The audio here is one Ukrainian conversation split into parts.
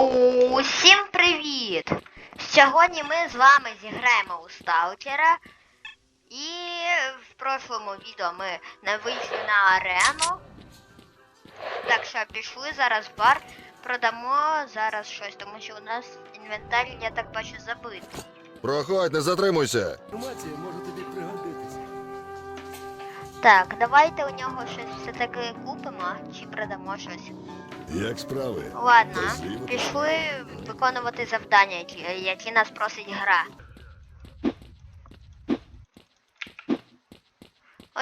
Усім привіт! Сьогодні ми з вами зіграємо у Сталкера. І в прошлому відео ми не вийшли на арену. Так що пішли зараз в бар, продамо зараз щось, тому що у нас інвентар, я так бачу, забитий. Проходь, не затримуйся. Інформація може тобі. Так, давайте у нього щось все-таки купимо чи продамо щось. Як справи? Ладно, Красиво. пішли виконувати завдання, які, які нас просить гра.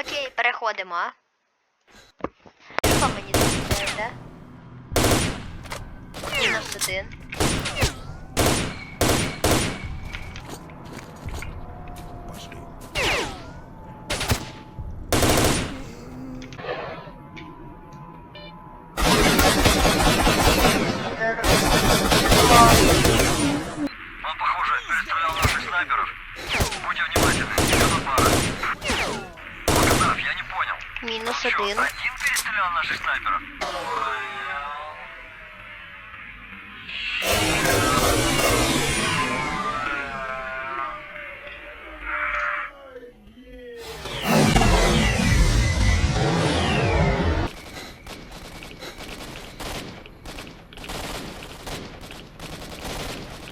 Окей, переходимо. Що мені тут йде? Мінус один. Мінус Что, один. один перестрелял наших снайперов?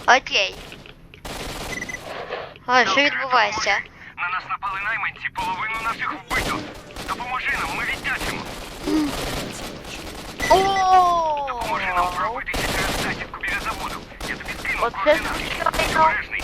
Окей. А, що відбувається? На нас напали найманці, половину наших вбито. Допоможи нам, ми віддячимо. Допоможи нам пробитися через засідку біля заводу. Я тобі скину Оце координати. Обережний,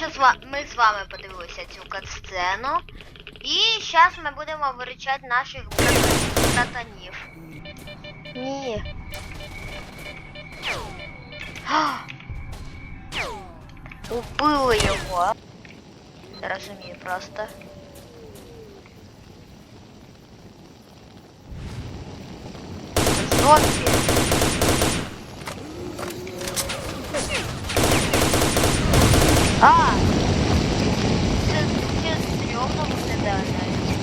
Тільки з ва- ми з вами подивилися цю катсцену. І зараз ми будемо виручати наших брат- братанів. Ні. Убили його. Розумію просто. Зомбі. А! Це, стрьомно виглядає навіть.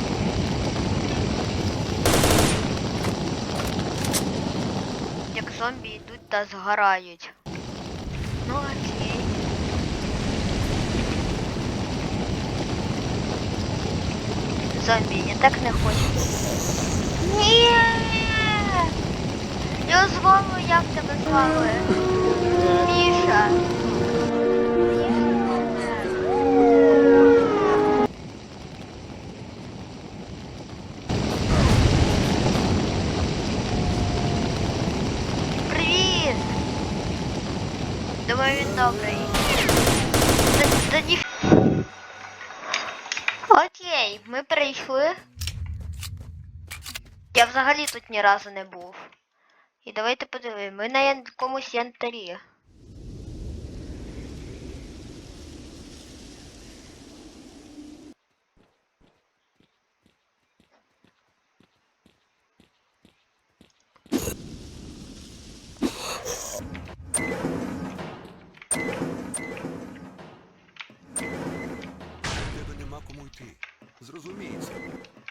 Як зомбі йдуть та згорають. Ну окей. Зомбі, я так не хочу. Ні! Я звали, як тебе звали? Міша. Думаю, він добрий. Да, да ні... Окей, ми прийшли. Я взагалі тут ні разу не був. І давайте подивимось, Ми на якомусь янтарі.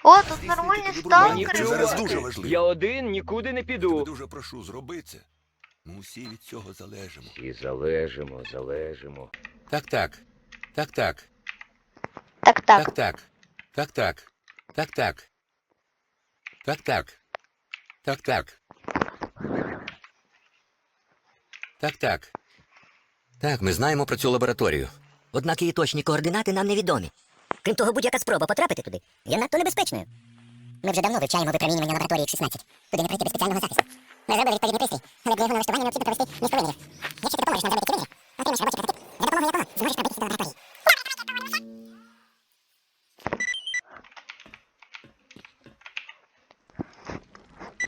О, тут нормальні Мені Це сталкери. зараз плювати. дуже важливо. Я один нікуди не Тебе піду. дуже прошу, зроби це. Ми усі від цього залежимо. І залежимо, залежимо. Так, так. Так, так. Так, так. Так, так. Так, так. Так, так. Так, так. Так, так. Так, так. Так, ми знаємо про цю лабораторію. Однак її точні координати нам невідомі. Крім того, будь-яка спроба потрапити туди є надто небезпечною. Ми вже давно вивчаємо випромінювання лабораторії x 16 Туди не пройти без спеціального захисту. Ми зробили відповідний пристрій, але для його налаштування необхідно провести низку вимірів. Якщо ти допоможеш нам зробити ці виміри, отримаєш робочий прототип, за допомогою якого зможеш пробитися до лабораторії.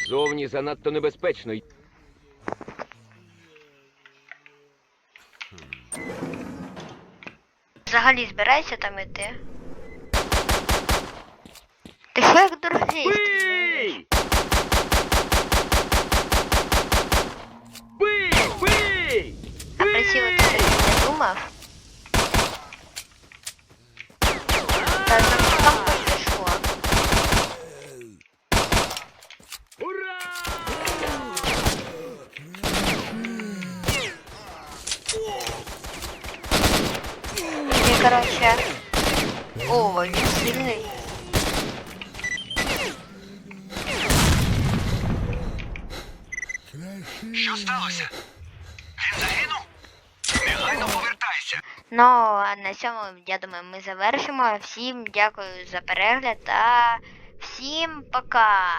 Зовні занадто небезпечно. Взагалі збирається там іти. Ти що як дурний? Бий! Бий! Бий! А присілити ти не думав? Та там там пішло. Ура! Ти, короче... О, він Що сталося? Він загинув? Негайно повертайся. Ну, а на цьому, я думаю, ми завершимо. Всім дякую за перегляд та всім пока!